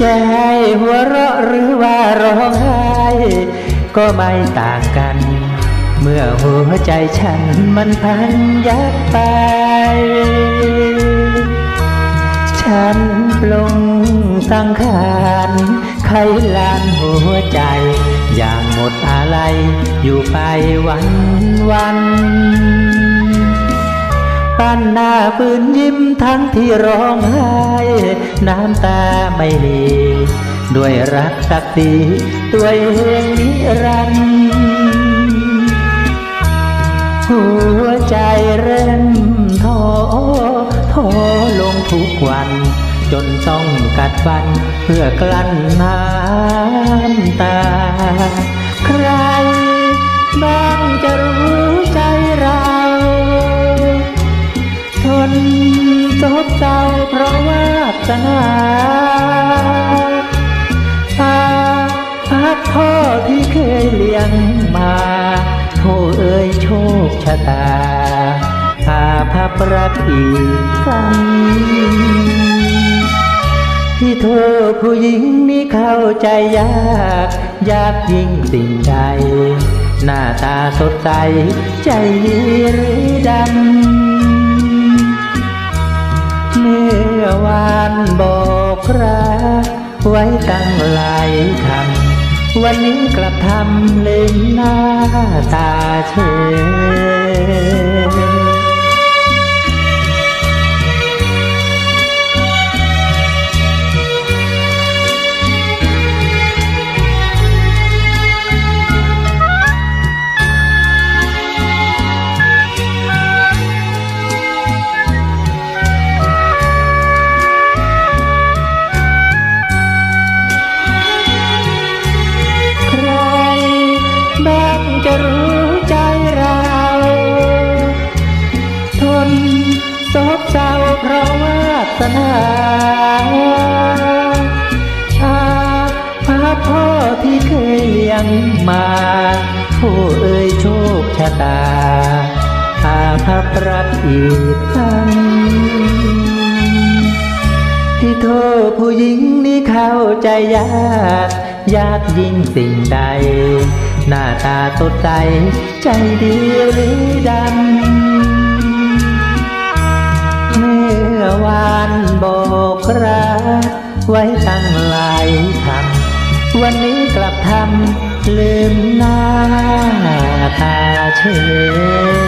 จะให้หัวเราะหรือว่าร้องไห้ก็ไม่ต่างกัน เมื่อหัวใจฉันมันพันยับไป ฉันปลงสังขารไขลานหัวใจ อย่างหมดอะไรอยู่ไปวันวัน ปั้นหน้าปืนยิ้มทั้งที่ร้องไห้ น้ำตาไม่มีด้วยรักสักดีตัวเองนิรันดร์หัวใจเริ่มท้อท้อลงทุกวัน จนต้องกัดฟันเพื่อกลั้นน้ำตา ใครบ้างจะรู้ สนาอาพักพ่อที่เคยเลี้ยงมาโทเอ่ยโชคชะตาอาภัพรักอีกครั้งที่เธอผู้หญิงนี้เข้าใจยากยากยิ่งสิ่งใดหน้าตาสดใสใจดีรือดำ ครา ไว้ตั้งหลายคำวันนี้กลับทำลืมหน้าตาเฉย บ้างจะรู้ใจเรา ทนซบเศร้าเพราะวาสนาอาพาพ่อที่เคยเลี้ยงมาผู้เอ่ยโชคชะตาอาภัพรักอีกครั้งที่โทษผู้หญิงนี้เข้าใจยาก ยากยิ่งสิ่งใด หน้าตาสดใสใจดีหรือดำ เมื่อวานบอกรักไว้ตั้งหลายคำวันนี้กลับทำลืมหน้าตาเฉย